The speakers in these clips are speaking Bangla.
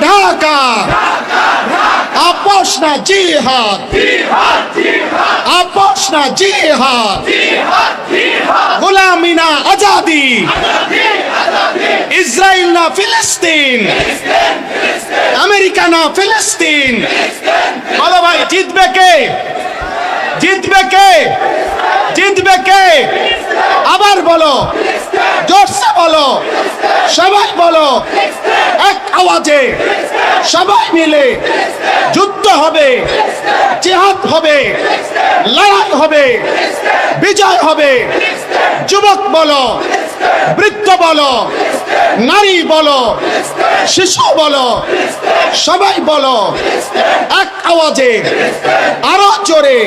ঢাকা। আপোষ না জিহাদ। আপোষ না জিহাদ। গোলামি না আজাদি। ইসরায়েল না ফিলিস্তিন। আমেরিকা না ফিলিস্তিন। বলো ভাই, জিতবে কে? জিতবে কে? জিতবে কে? আবার বলো। জোরসে বলো। সবাই বলো। এক আওয়াজে। সবাই মিলে যুদ্ধ হবে। জিহাদ হবে। লড়াই হবে। বিজয় হবে। যুবক বলো। বৃদ্ধ বলো। নারী বলো, শিশু বলো, সবাই বলো, এক আওয়াজে, আরও জোরে,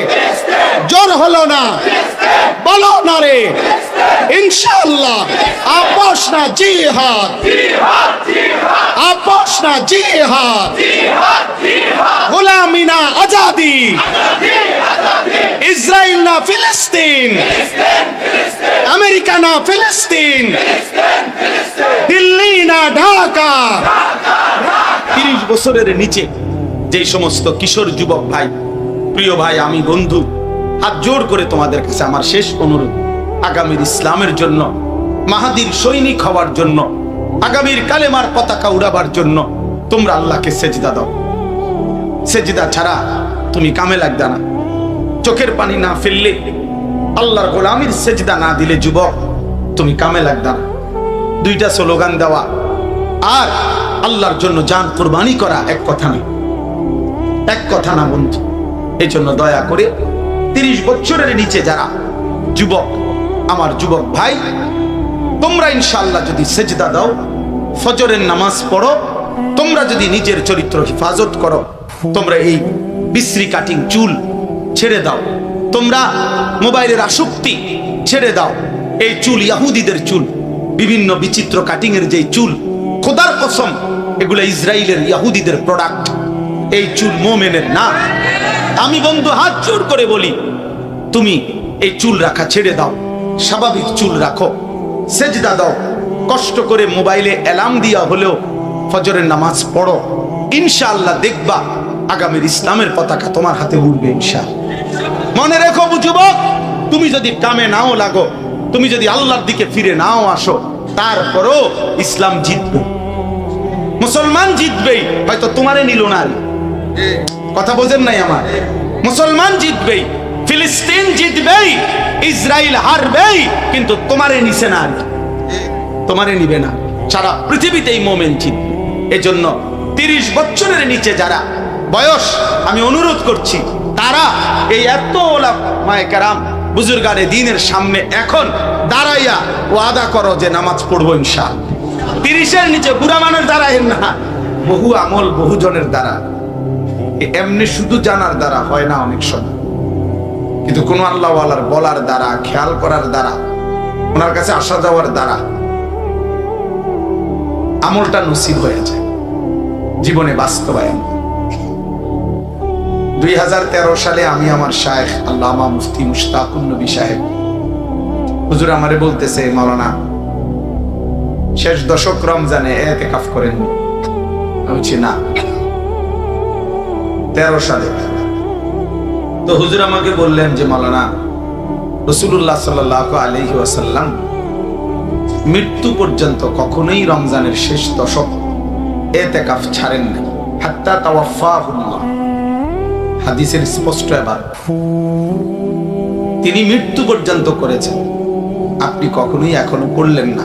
জোর হলো না, বলো না রে ইনশাল্লাহ আপোষ না জিহাদ আপোষ না জিহাদ, গোলামি না আজাদি ইসরায়েল না ফিলিস্তিন? আমেরিকা না ফিলিস্তিন? দিল্লি না ঢাকা? তিরিশ বছরের নিচে যেই সমস্ত কিশোর যুবক ভাই, প্রিয় ভাই, আমি বন্ধু, হাত জোর করে তোমাদের কাছে আমার শেষ অনুরোধ। আগামীর ইসলামের জন্য, মাহাদির সৈনিক হওয়ার জন্য, আগামীর কালেমার পতাকা উড়াবার জন্য তোমরা আল্লাহকে সেজদা দাও। সেজদা ছাড়া তুমি কামে লাগবে না। চোখের পানি না ফেললে আল্লাহর গোলামির সেজদা না দিলে যুবক, তুমি কামে লাগবে না। দুইটা স্লোগান দেওয়া। আর আল্লাহর জন্য জান কোরবানি করা এক কথা না এক কথা না বন্ধু এই জন্য দয়া করে তিরিশ বছরের নিচে যারা যুবক, আমার যুবক ভাই, তোমরা ইনশাল্লাহ যদি সেজদা দাও, ফজরের নামাজ পড়ো, তোমরা যদি নিজের চরিত্র হেফাজত করো, তোমরা এই বিশ্রী কাটিং চুল ছেড়ে দাও। তোমরা মোবাইলের আসক্তি ছেড়ে দাও। এই চুল ইয়াহুদিদের চুল। বিভিন্ন বিচিত্র কাটিং এর যে চুল, খোদার কসম, এগুলো ইসরায়েলের ইয়াহুদিদের প্রোডাক্ট এই চুল মোমেনের না। আমি বন্ধু, হাত জোর করে বলি, তুমি এই চুল রাখা ছেড়ে দাও। স্বাভাবিক চুল রাখো। সেজদা দাও। কষ্ট করে মোবাইলে অ্যালার্ম দিয়া হলেও ফজরের নামাজ পড়ো। ইনশাআল্লাহ দেখবা, আগামীর ইসলামের পতাকা তোমার হাতে উঠবে ইনশা মনে রেখো যুবক, তুমি যদি কামে নাও লাগো, তুমি যদি আল্লাহর দিকে ফিরে নাও আসো, তারপরও ইসলাম জিতবে মুসলমান জিতবেই, হয়তো তোমারে নিল না। কথা বোঝেন নাই আমার মুসলমান জিতবেই, ফিলিস্তিন জিতবেই ইসরায়েল হারবেই, কিন্তু তোমারে নিছে না। তোমারে নিবে না সারা পৃথিবীতেই মোমেন জিতবে এজন্য তিরিশ বছরের নিচে যারা বয়স, আমি অনুরোধ করছি তারা এই এত মায় কারাম বুজুর্গারে দিনের সামনে এখন দাঁড়াইয়া ওয়াদা করো যে নামাজ পড়ব ইনশাল তিরিশের নিচে বুড়া মানুষ দাঁড়ায় না। বহু আমল, বহু জনের দ্বারা। এমনি শুধু জানার দ্বারা হয় না অনেক সময়। কিন্তু কোন আল্লাহওয়ালার বলার দ্বারা, খেয়াল করার দ্বারা, ওনার কাছে আসা যাওয়ার দ্বারা আমলটা নসিব হয়ে যায়। জীবনে বাস্তবায়ন। দুই হাজার তেরো সালে আমি আমার শায়েখ আল্লামা মুফতি মুশতাকুন নবী সাহেব। হুজুর আমারে বলতেছে, মাওলানা, শেষ দশক রমজানে এতে কাফ করেন আমি না। তেরো সালে। তো হুজুর আমাকে বললেন যে, মাওলানা রসুল্লাহ সাল আলহি ওয়াসাল্লাম মৃত্যু পর্যন্ত কখনোই রমজানের শেষ দশক এতে কাফ ছাড়েন নাই। হাত্তা তাওয়াফাহুল্লাহ। হাদিসের স্পষ্ট এবার। তিনি মৃত্যু পর্যন্ত করেছেন। আপনি কখনোই এখনও করলেন না।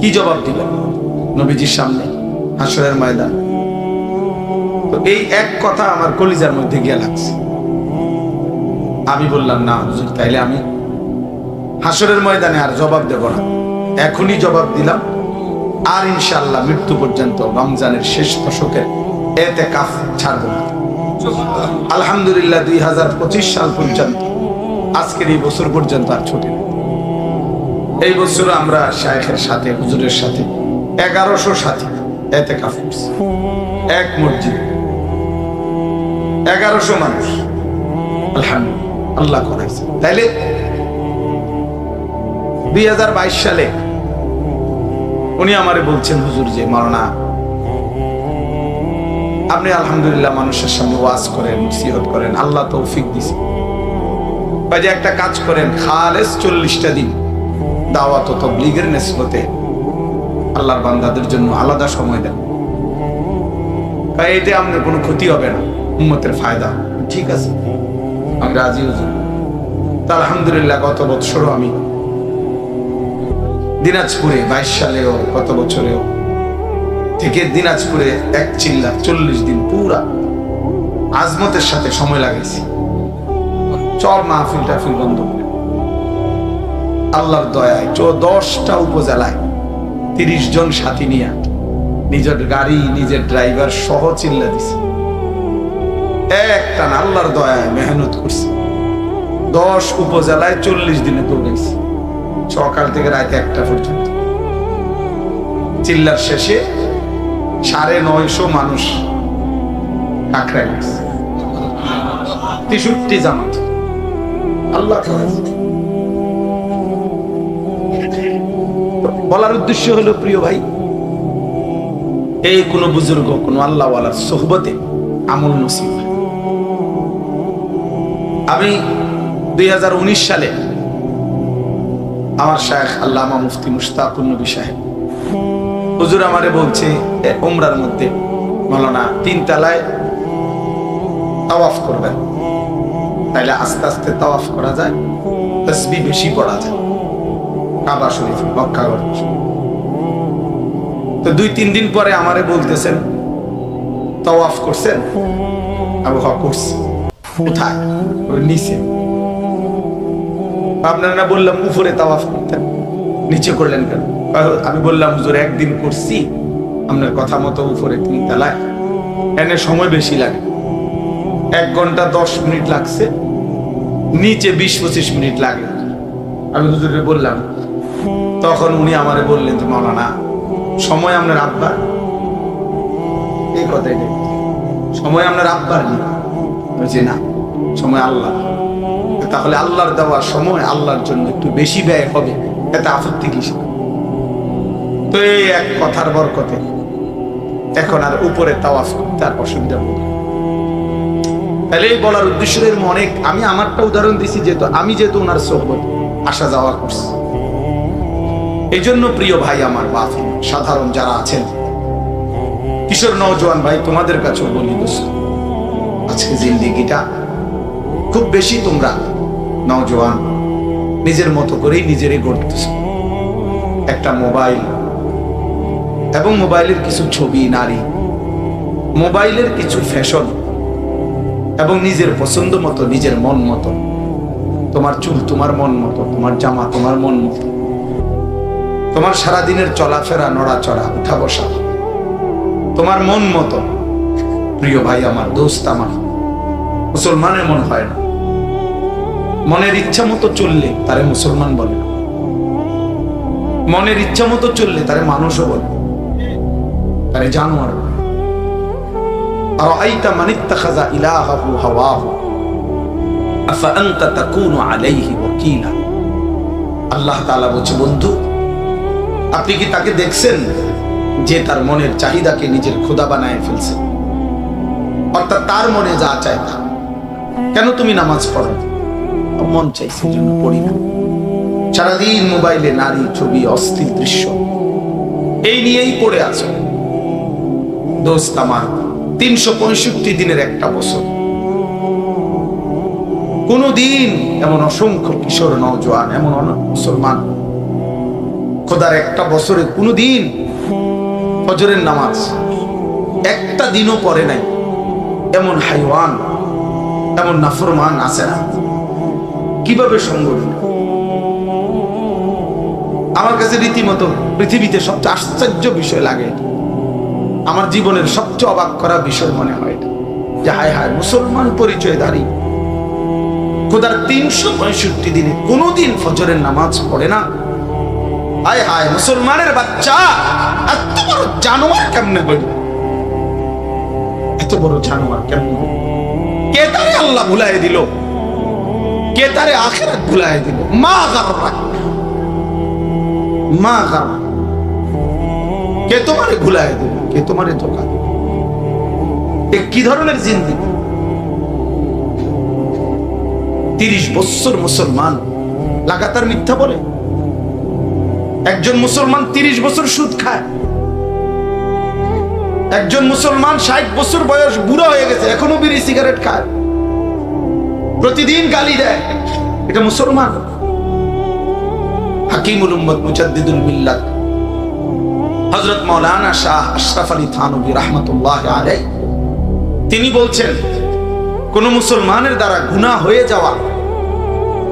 কি জবাব দিবেন নবীজির সামনে হাসরের ময়দান? তো এই এক কথা আমার কলিজার মধ্যে গিয়ে লাগছে। আমি বললাম, না হুজুর, তাইলে আমি হাসরের ময়দানে আর জবাব দেব না। এখনই জবাব দিলাম। আর ইনশাল্লাহ মৃত্যু পর্যন্ত রমজানের শেষ দশকের এতে কাফ ছাড়বো না। আলহামদুলিল্লাহ দুই হাজার পঁচিশ সাল পর্যন্ত। আজকের এই বছর পর্যন্ত আর ছুটি। এই বছর আমরা শায়েখের সাথে, হুজুরের সাথে, এগারোশো সাথী এতে কাফ এক মসজিদ, এগারোশো মানুষ। আলহামদুলিল্লাহ, আল্লাহ করাইছে। তাইলে দুই হাজার বাইশ সালে উনি আমারে বলছেন, হুজুর যে মারনা আপনি আলহামদুলিল্লাহ মানুষের সামনে ওয়াজ করেন, সিহত করেন, আল্লাহ তৌফিক দিছে। কাজে একটা কাজ করেন, খালেস চল্লিশটা দিন, দাওয়াত ও তবলিগের নেসবতে আল্লাহর বান্দাদের জন্য আলাদা সময় দেন। তাই এতে আপনার কোনো ক্ষতি হবে না, উম্মতের ফায়দা। ঠিক আছে, আমি রাজি হুজুর তা আলহামদুলিল্লাহ গত বছরও আমি দিনাজপুরে বাইশ সালেও, গত বছরেও থেকে দিনাজপুরে এক চিল্লা চল্লিশ দিন পুরা আজমতের সাথে সময় লাগাইছি। চর মাহফিল টাফিল বন্ধ আল্লাহর দয়ায় চো দশটা উপজেলায় তিরিশ জন সাথী নিয়ে নিজের গাড়ি, নিজের ড্রাইভার সহ চিল্লা দিছে। একটা আল্লাহর দয়ায় মেহনত করছি। দশ উপজেলায় চল্লিশ দিনে দৌড়াইছি। সকাল থেকে রাত একটা পর্যন্ত। চিল্লার শেষে সাড়ে নয়শো মানুষ তেষট্টি জামাত। আল্লাহ বলার উদ্দেশ্য হলো, প্রিয় ভাই, এই কোন বুজুর্গ, কোন আল্লাহওয়ালার সোহবতে আমল নসিব। আমি দুই হাজার উনিশ সালে আমার শায়েখ আল্লামা মুফতি মুশতাকুর নবী সাহেব হুজুর আমারে বলছে উমরার মধ্যে মৌলানা তিন তালায় তাওয়াফ করবেন। তাইলে আস্তে আস্তে তাওয়াফ করা যায় তসবি বেশি পড়া যায়। কাবা শরীফ, মক্কা। তো দুই, তিন দিন পরে আমারে বলতেছেন, তাওয়াফ করছেন? আবু হ করছি কোথায়? নিচে। আপনারা না বললাম উপরে তাওয়াফ করতেন। নিচে করলেন কেন? আমি বললাম, হুজুর, একদিন করছি, আপনার কথা মতো উপরে তিন তালায়। এনে সময় বেশি লাগে। এক ঘণ্টা দশ মিনিট লাগছে, নিচে বিশ পঁচিশ মিনিট লাগে। আমি হুজুরে বললাম, তখন উনি আমারে বললেন যে, মাওলানা, সময় আপনার আব্বার? এই কথাই সময় আপনার আব্বার নেই। বলছি, না, সময় আল্লাহ তাহলে আল্লাহর দেওয়া সময় আল্লাহর জন্য একটু বেশি ব্যয় হবে এতে আপত্তি কিসে এই এক কথার বরকতে। এখন আর উপরে তাওয়াফ করতে আর অসুবিধা নেই তাহলে এই বলার উদ্দেশ্য এরকম অনেক। আমি আমারটা উদাহরণ দিছি যেহেতু, আমি যেহেতু ওনার সোহবত, আসা যাওয়া করছি। এই জন্য প্রিয় ভাই আমার বাপ সাধারণ যারা আছেন, কিশোর নওজোয়ান ভাই, তোমাদের কাছেও বলি দোস্ত, আজকে জিন্দিগিটা খুব বেশি তোমরা নওজোয়ান নিজের মতো করেই নিজেরই গড়তেছ। একটা মোবাইল এবং মোবাইলের কিছু ছবি, নারী। মোবাইলের কিছু ফ্যাশন এবং নিজের পছন্দ মতো, নিজের মন মতো। তোমার চুল তোমার মন মতো, তোমার জামা তোমার মন মতো। তোমার সারাদিনের চলাফেরা, নড়াচড়া উঠা বসা তোমার মন মতো। প্রিয় ভাই আমার, দোস্ত আমার, মুসলমানের মন হয় না। মনের ইচ্ছা মতো চললে তারে মুসলমান বলে না। মনের ইচ্ছা মতো চললে তারে মানুষও বলে তারে জানোয়ার। আর আইতা হাওয়াহু। তাকুনু আলাইহি ওয়াকিলা। আল্লাহ তাআলা বলছে, বন্ধু, আপনি কি তাকে দেখছেন যে তার মনের চাহিদাকে নিজের খোদা বানায় ফেলছে? অর্থাৎ তার মনে যা চায় তা। কেন তুমি নামাজ পড়ো? মন চাইছে জন্য পড়ি না। সারাদিন মোবাইলে নারী ছবি, অস্থির দৃশ্য। এই নিয়েই পড়ে আছো। দোস্ত আমার, তিনশো পঁয়ষট্টি দিনের একটা বছর। কোন দিন এমন অসংখ্য কিশোর, নওজোয়ান, এমন অনেক মুসলমান, খোদার একটা বছরে কোনো দিন ফজরের নামাজ একটা দিনও পড়ে নাই। এমন হাইওয়ান, এমন নাফরমান আছে না। কীভাবে সংগঠিত আমার কাছে রীতিমতো পৃথিবীতে সবচেয়ে আশ্চর্য বিষয় লাগে। আমার জীবনের সবচেয়ে অবাক করা বিষয় মনে হয়। যে হায় হায়, মুসলমান পরিচয় দাঁড়িয়ে খোদার তিনশো পঁয়ষট্টি দিনে কোনোদিন ফজরের নামাজ পড়ে না। হায় হায়, মুসলমানের বাচ্চা, এত বড় জানোয়ার কেমনে হইল এত বড় জানোয়ার কেমনে হইল কে তারে আল্লাহ ভুলাই দিল? কে তারে আখেরাত ভুলাই দিল? মা গাররা। মা গাররা। কে তোমারে ভুলাই দিল? কে তোমারে ধোকা? এ কি ধরনের জিন্দিগি? তিরিশ বছর মুসলমান লাগাতার মিথ্যা বলে? একজন মুসলমান তিরিশ বছর সুদ খায়। একজন মুসলমান ষাট বছর বয়স বুড়া হয়ে গেছে, এখনও বিড়ি, সিগারেট খায়। প্রতিদিন গালি দেয়। এটা মুসলমান। হাকিমুল উম্মত মুজাদ্দিদুল মিল্লাত হযরত মৌলানা শাহ আশরাফ আলী থানভী রাহমাতুল্লাহ আলাই তিনি বলছেন, কোন মুসলমানের দ্বারা গুনাহ হয়ে যাওয়া,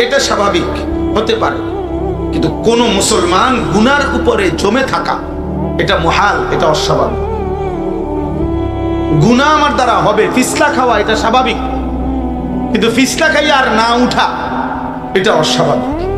এটা স্বাভাবিক, হতে পারে। কিন্তু কোন মুসলমান গুনার উপরে জমে থাকা, এটা মহাল, এটা অস্বাভাবিক। গুনাহ আমার দ্বারা হবে, ফিসলা খাওয়া, এটা স্বাভাবিক। কিন্তু ফিসলা খাইয়া আর না উঠা, এটা অস্বাভাবিক।